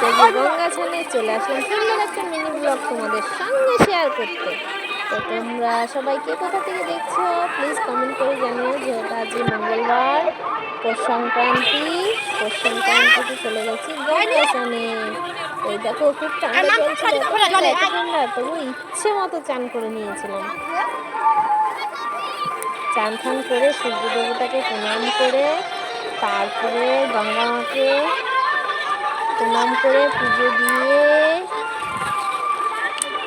হচ্ছে গিয়ে গঙ্গা ছানে চলে আসলাম সুন্দর একটা মিনি ব্লগ তোমাদের সঙ্গে শেয়ার করতে। তো তোমরা সবাই কে কোথা থেকে দেখছ? প্লিজ কমেন্ট করে জানিও যেহেতু আজ মঙ্গলবার পৌষ সংক্রান্তি পৌষ সংক্রান্তিতে চলে গেছি গঙ্গা ছানে ওই দেখো খুব ঠান্ডা চলছিল ঠান্ডা তবু ইচ্ছে মতো চান করে নিয়েছিলাম। চান ফান করে সূর্য দেবতাকে প্রণাম করে তারপরে গঙ্গা মাকে প্রণাম করে পুজো দিয়ে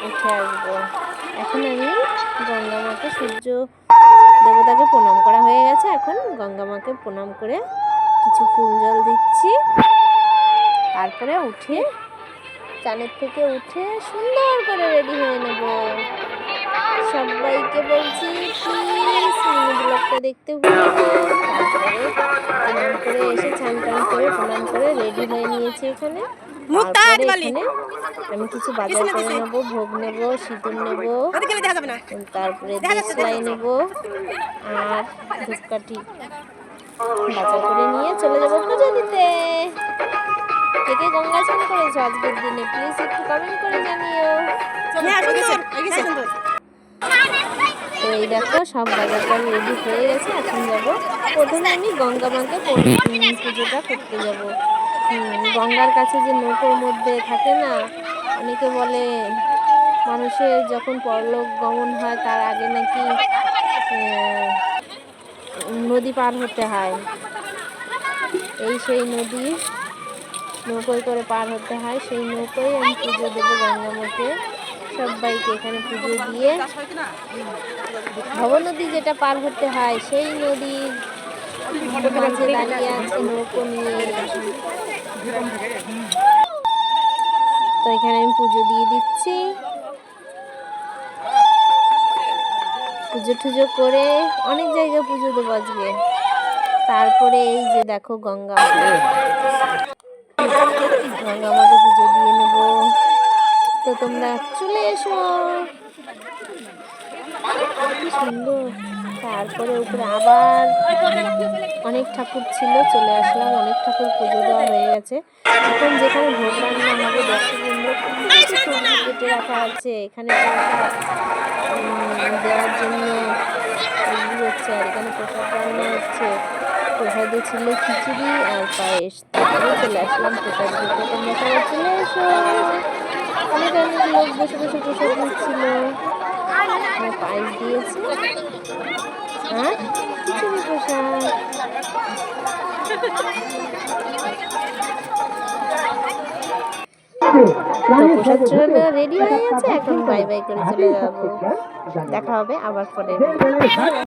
উঠে আসব। এখন আমি গঙ্গা মাকে সূর্য দেবতাকে প্রণাম করা হয়ে গেছে। এখন গঙ্গা মাকে প্রণাম করে কিছু ফুল জল দিচ্ছি। তারপরে উঠে চানের থেকে উঠে সুন্দর করে রেডি হয়ে নেব। সবাইকে মিনি দেখতে তারপরে প্রণাম করে এসে চান টান করে প্রণাম করে রেডি হয়ে নিয়েছি এখানে। এখানে আমি কিছু বাজার করে নেব ভোগ নেব সিঁদুর নেব। তারপরে দেশলাই নেব। আর ধূপকাঠি বাজার করে নিয়ে চলে যাব পুজো দিতে কে কে গঙ্গা স্নান করেছ আজকের দিনে? প্লিজ একটু কমেন্ট করে জানিও। তো এই দেখো সব বাজারটা রেডি হয়ে গেছে এখন যাব। প্রথমে আমি গঙ্গা মাকে পুজোটা করতে যাব। গঙ্গার কাছে যে নৌকোর মধ্যে থাকে না অনেকে বলে মানুষের যখন পরলোক গমন হয় তার আগে নাকি নদী পার হতে হয়। এই সেই নদী নৌকোয় করে পার হতে হয়। সেই নৌকোয় আমি পুজো দেবো গঙ্গা মাকে। সবাইকে এখানে পুজো দিয়ে ভব নদী যেটা পার হতে হয়, সেই নদীর মাঝে দাঁড়িয়ে আছে নৌকো নিয়ে। তো এখানে আমি পুজো দিয়ে দিচ্ছি। পুজো টুজো করে অনেক জায়গায় পুজো দেবো আজকে। তারপরে এই যে দেখো গঙ্গা। গঙ্গা মাকে পুজো দিয়ে নেব তো তোমরা চলে এসো। সুন্দর। তারপরে উপরে আবার অনেক ঠাকুর ছিল, চলে আসলাম। অনেক ঠাকুর পুজো দেওয়া হয়ে গেছে। এখন যেখানে ভোগ রান্না হবে দর্শক বৃন্দ কিছু সবজি কেটে রাখা আছে। এখানে দেওয়ার জন্য হচ্ছে, আর এখানে প্রসাদ রান্না হচ্ছে। প্রসাদে ছিল খিচুড়ি আর পায়েস। তারপরে চলে আসলাম প্রসাদ দিতে তোমরা চলে অনেক অনেক লোক বসে বসে প্রসাদ দিচ্ছিল পায়েস দিয়েছে। আর খিচুড়ি প্রসাদ। রেডি হয়ে গেছে, এখন বাই বাই করে চলে যাব। দেখা হবে আবার পরে